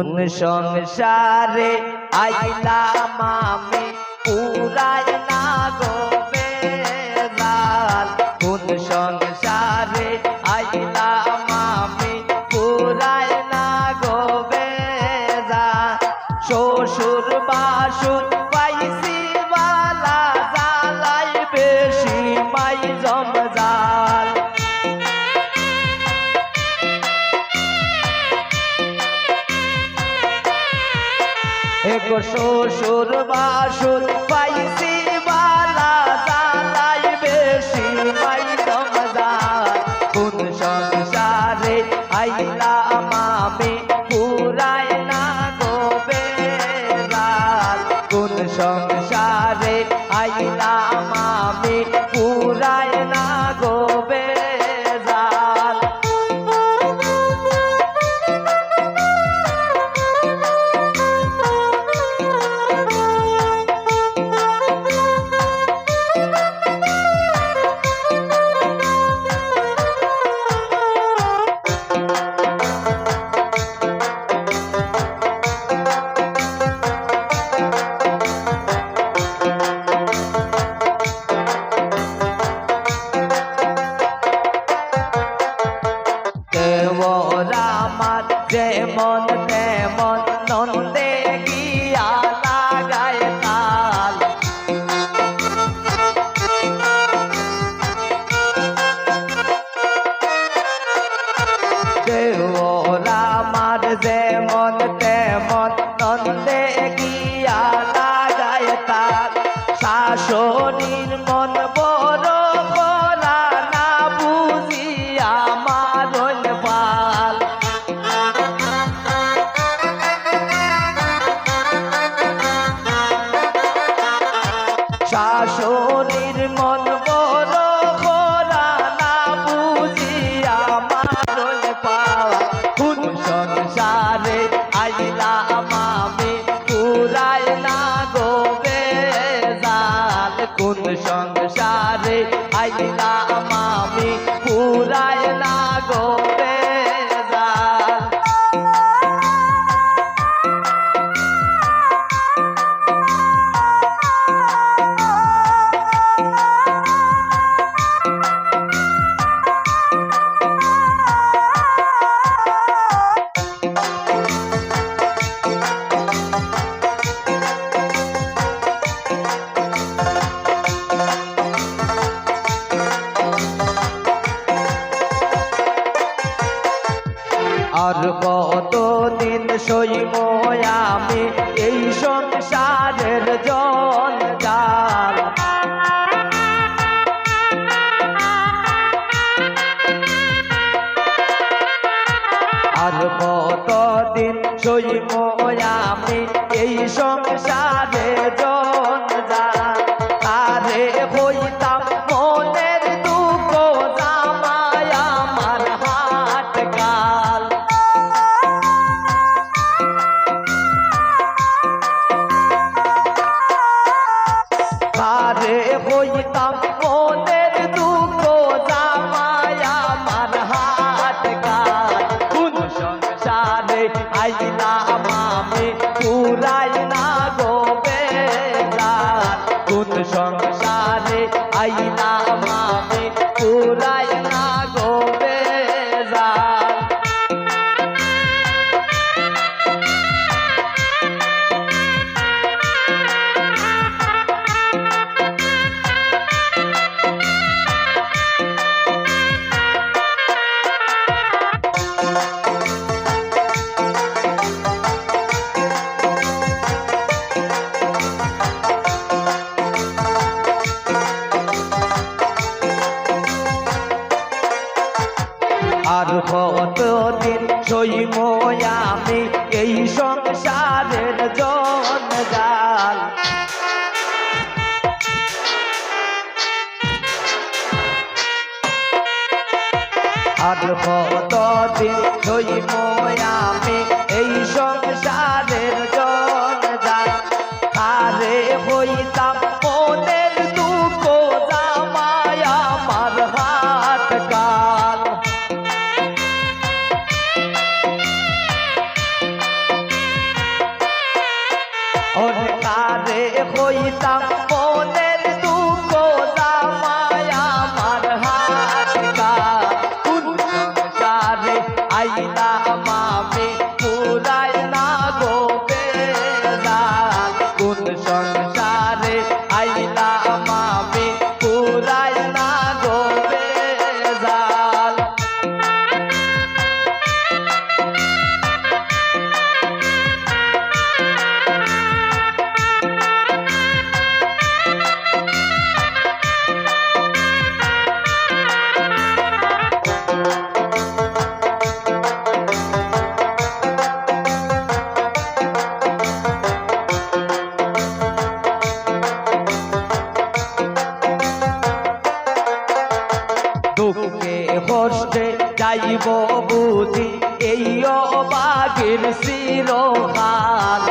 কোন সংসারে আইলাম আমি? পুরায় না গো বেজাল কোন সংসারে আইলাম আমি? পুরায় না গো বেজাল শ্বশুর বাসুর পাইছি বালা জালাই বেশি মাই জমজাল শ্বশুর বাসুর, পাইছি বালা জালাই বেশি মাই জমজাল কোন সংসারে আইলাম আমি, পুরাই না গো বেলাল কোন সংসারে আইলাম কোন আর কতদিন সইব আমি এই সংসারের জন জাল আর কতদিন সইব আমি এই সংসারে জন জাল সইব আমি এই সংসারের জঞ্জাল আর কতদিন সইব আমি এই সংসারের போல যাইব বুঝি এই অবাগের শিরোহার।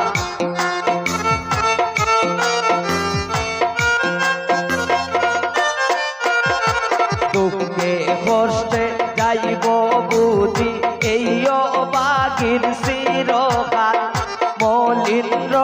দুঃখে কষ্টে যাইব বুঝি এই শিরোহার। মলিন্দ্র